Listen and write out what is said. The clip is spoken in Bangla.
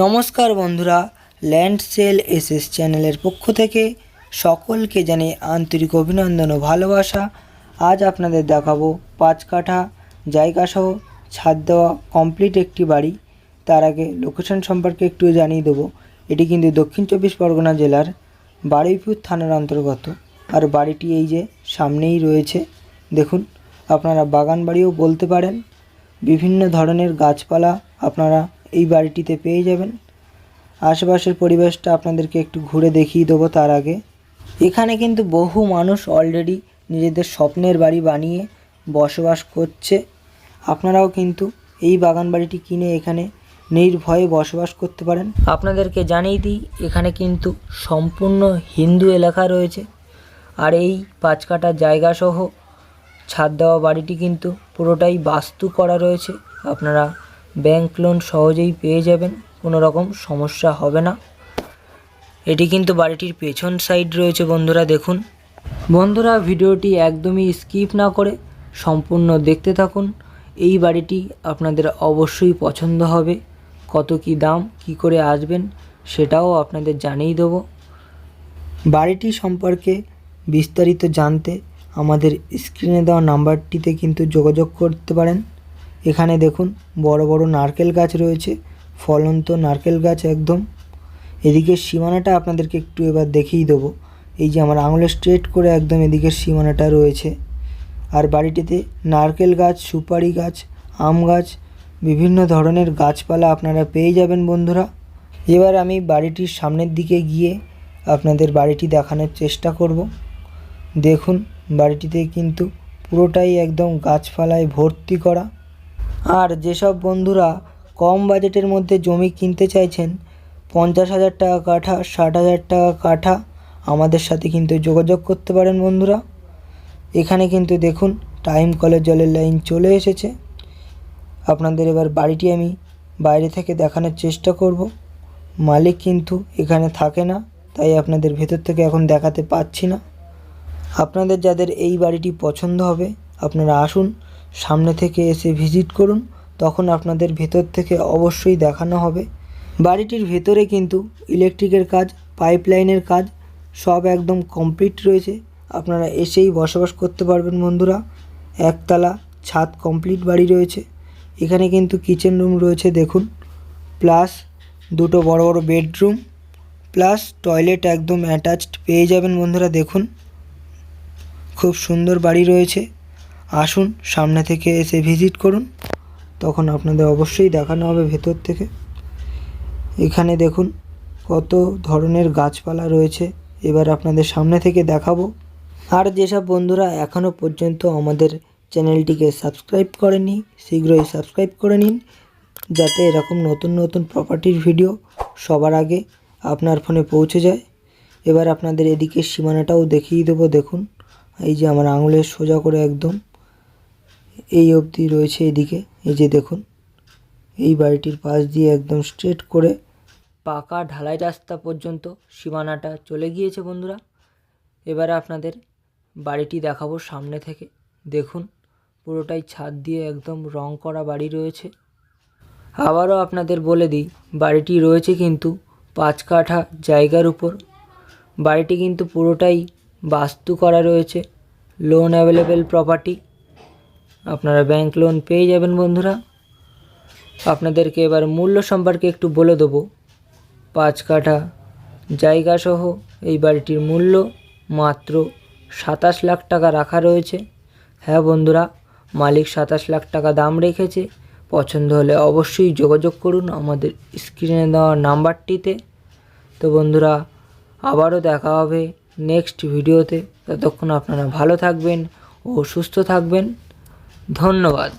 নমস্কার বন্ধুরা, ল্যান্ড সেল এসএস চ্যানেলের পক্ষ থেকে সকলকে জানিয়ে আন্তরিক অভিনন্দন ও ভালোবাসা। আজ আপনাদের দেখাবো পাঁচ কাঠা জায়গা সহ ছাদ দেওয়া কমপ্লিট একটি বাড়ি। তার আগে লোকেশন সম্পর্কে একটু জানিয়ে দেবো। এটি কিন্তু দক্ষিণ চব্বিশ পরগনা জেলার বারুইপুর থানার অন্তর্গত। আর বাড়িটি এই যে সামনেই রয়েছে। দেখুন, আপনারা বাগান বাড়িও বলতে পারেন। বিভিন্ন ধরনের গাছপালা আপনারা এই বাড়িটিতে পেয়ে যাবেন। আশেপাশের পরিবেশটা আপনাদেরকে একটু ঘুরে দেখিয়ে দেবো তার আগে। এখানে কিন্তু বহু মানুষ অলরেডি নিজেদের স্বপ্নের বাড়ি বানিয়ে বসবাস করছে। আপনারাও কিন্তু এই বাগান বাড়িটি কিনে এখানে নির্ভয়ে বসবাস করতে পারেন। আপনাদেরকে জানিয়ে দিই, এখানে কিন্তু সম্পূর্ণ হিন্দু এলাকা রয়েছে। আর এই পাঁচ কাটা জায়গাসহ ছাদ দেওয়া বাড়িটি কিন্তু পুরোটাই বাস্তু করা রয়েছে। আপনারা ব্যাংক লোন সহজেই পেয়ে যাবেন, কোনো রকম সমস্যা হবে না। এটি কিন্তু বাড়িটির পেছন সাইড রয়েছে বন্ধুরা, দেখুন। বন্ধুরা, ভিডিওটি একদমই স্কিপ না করে সম্পূর্ণ দেখতে থাকুন। এই বাড়িটি আপনাদের অবশ্যই পছন্দ হবে। কত কি দাম, কি করে আসবেন, সেটাও আপনাদের জানিয়ে দেবো। বাড়িটি সম্পর্কে বিস্তারিত জানতে আমাদের স্ক্রিনে দেওয়া নাম্বারটিতে কিন্তু যোগাযোগ করতে পারেন। এখানে দেখুন বড় বড় নারকেল গাছ রয়েছে, ফলন্ত নারকেল গাছ একদম। এদিকের সীমানাটা আপনাদেরকে একটু এবার দেখিয়ে দেবো। এই যে আমার আঙুলে স্ট্রেট করে একদম এদিকের সীমানাটা রয়েছে। আর বাড়িটিতে নারকেল গাছ, সুপারি গাছ, আম গাছ, বিভিন্ন ধরনের গাছপালা আপনারা পেয়ে যাবেন বন্ধুরা। এবার আমি বাড়িটির সামনের দিকে গিয়ে আপনাদের বাড়িটি দেখানোর চেষ্টা করব। দেখুন বাড়িটিতে কিন্তু পুরোটাই একদম গাছপালায় ভর্তি করা। আর যেসব বন্ধুরা কম বাজেটের মধ্যে জমি কিনতে চাইছেন, পঞ্চাশ হাজার টাকা কাঠা, ষাট হাজার টাকা কাঠা আমাদের সাথে কিন্তু যোগাযোগ করতে পারেন বন্ধুরা। এখানে কিন্তু দেখুন, টাইম কলের জলের লাইন চলে এসেছে। আপনাদের এবার বাড়িটি আমি বাইরে থেকে দেখানোর চেষ্টা করব। মালিক কিন্তু এখানে থাকে না, তাই আপনাদের ভেতর থেকে এখন দেখাতে পাচ্ছি না। আপনাদের যাদের এই বাড়িটি পছন্দ হবে, আপনারা আসুন সামনে থেকে এসে ভিজিট করুন, তখন আপনাদের ভেতর থেকে অবশ্যই দেখানো হবে। বাড়িটির ভেতরে কিন্তু ইলেকট্রিকের কাজ, পাইপলাইনের কাজ সব একদম কমপ্লিট রয়েছে। আপনারা এসেই বসবাস করতে পারবেন বন্ধুরা। একতলা ছাদ কমপ্লিট বাড়ি রয়েছে। এখানে কিন্তু কিচেন রুম রয়েছে, দেখুন। প্লাস দুটো বড় বড় বেডরুম, প্লাস টয়লেট একদম অ্যাটাচড। পেয়ে যাবেন বন্ধুরা, দেখুন। খুব সুন্দর বাড়ি রয়েছে। আসুন সামনে থেকে এসে ভিজিট করুন। তখন আপনাদের অবশ্যই দেখানো হবে ভেতর থেকে। এখানে দেখুন কত ধরনের গাছপালা রয়েছে। এবার আপনাদের সামনে থেকে দেখাবো। আর যেসব বন্ধুরা এখনও পর্যন্ত আমাদের চ্যানেলটিকে সাবস্ক্রাইব করেনি, শীঘ্রই সাবস্ক্রাইব করে নিন। যাতে এরকম নতুন নতুন প্রপার্টির ভিডিও সবার আগে আপনার ফোনে পৌঁছে যায়। এবার আপনাদের এদিকে সীমানাটাও দেখিয়ে দেবো। দেখুন, এই যে আমার আঙুলের সোজা করে একদম। এই অবধি রয়েছে এদিকে, এই যে দেখুন। এই বাড়িটির পাশ দিয়ে একদম স্ট্রেট করে পাকা ঢালাই রাস্তা পর্যন্ত সীমানাটা চলে গিয়েছে বন্ধুরা। এবারে আপনাদের বাড়িটি দেখাবো সামনে থেকে। দেখুন, পুরোটাই ছাদ দিয়ে একদম রং করা বাড়ি রয়েছে। আবারও আপনাদের বলে দিই, বাড়িটি রয়েছে কিন্তু পাঁচ কাঠা জায়গার উপর। বাড়িটি কিন্তু পুরোটাই বাস্তু করা রয়েছে লোন অ্যাভেলেবেল প্রপার্টি আপনারা ব্যাংক লোন পেয়ে যাবেন বন্ধুরা। আপনাদেরকে এবার মূল্য সম্পর্কে একটু বলে দেবো। পাঁচ কাঠা জায়গা সহ এই বাড়িটির মূল্য মাত্র সাতাশ লাখ টাকা রাখা রয়েছে। হ্যাঁ বন্ধুরা, মালিক সাতাশ লাখ টাকা দাম রেখেছে। পছন্দ হলে অবশ্যই যোগাযোগ করুন আমাদের স্ক্রিনে দেওয়া নাম্বারটিতে। তো বন্ধুরা, আবারও দেখা হবে নেক্সট ভিডিওতে ততক্ষণ আপনারা ভালো থাকবেন ও সুস্থ থাকবেন। ধন্যবাদ।